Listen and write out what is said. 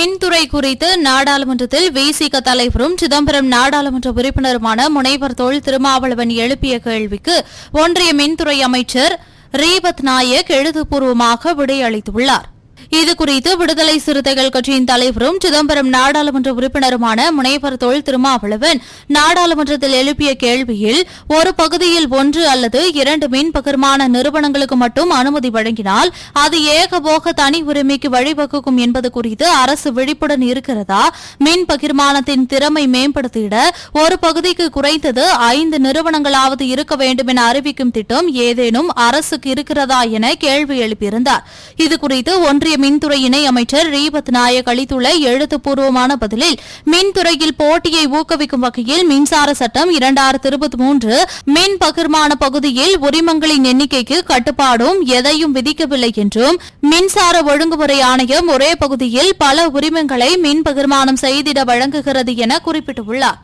மின்துறை குறித்து நாடாளுமன்றத்தில் விசிக தலைவரும் சிதம்பரம் நாடாளுமன்ற உறுப்பினருமான முனைவர் தோல் திருமாவளவன் எழுப்பிய கேள்விக்கு ஒன்றிய மின்துறை அமைச்சர் ரீபத் நாயக் எழுத்துப்பூர்வமாக விடையளித்துள்ளார். இதுகுறித்து விடுதலை சிறுத்தைகள் கட்சியின் தலைவரும் சிதம்பரம் நாடாளுமன்ற உறுப்பினருமான முனைவர் தொல் திருமாவளவன் நாடாளுமன்றத்தில் எழுப்பிய கேள்வியில் ஒரு பகுதியில் ஒன்று அல்லது இரண்டு மின் பகிர்மான நிறுவனங்களுக்கு மட்டும் அனுமதி வழங்கினால் அது ஏகபோக தனி உரிமைக்கு வழிவகுக்கும் என்பது குறித்து அரசு விழிப்புடன் இருக்கிறதா? மின் பகிர்மானத்தின் திறமை மேம்படுத்திட ஒரு பகுதிக்கு குறைந்தது ஐந்து நிறுவனங்களாவது இருக்க வேண்டும் என அறிவிக்கும் திட்டம் ஏதேனும் அரசுக்கு இருக்கிறதா என கேள்வி எழுப்பியிருந்தார். இதுகுறித்து ஒன்றிய மின்துறை இணை அமைச்சர் ரீபத் நாயக் அளித்துள்ள எழுத்துப்பூர்வமான பதிலில் மின்துறையில் போட்டியை ஊக்குவிக்கும் வகையில் மின்சார சட்டம் இரண்டாயிரத்து இருபத்தி மூன்று மின் பகிர்மான பகுதியில் உரிமங்களின் எண்ணிக்கைக்கு கட்டுப்பாடும் எதையும் விதிக்கவில்லை என்றும் மின்சார ஒழுங்குமுறை ஆணையம் ஒரே பகுதியில் பல உரிமங்களை மின் பகிர்மானம் செய்திட வழங்குகிறது என குறிப்பிட்டுள்ளார்.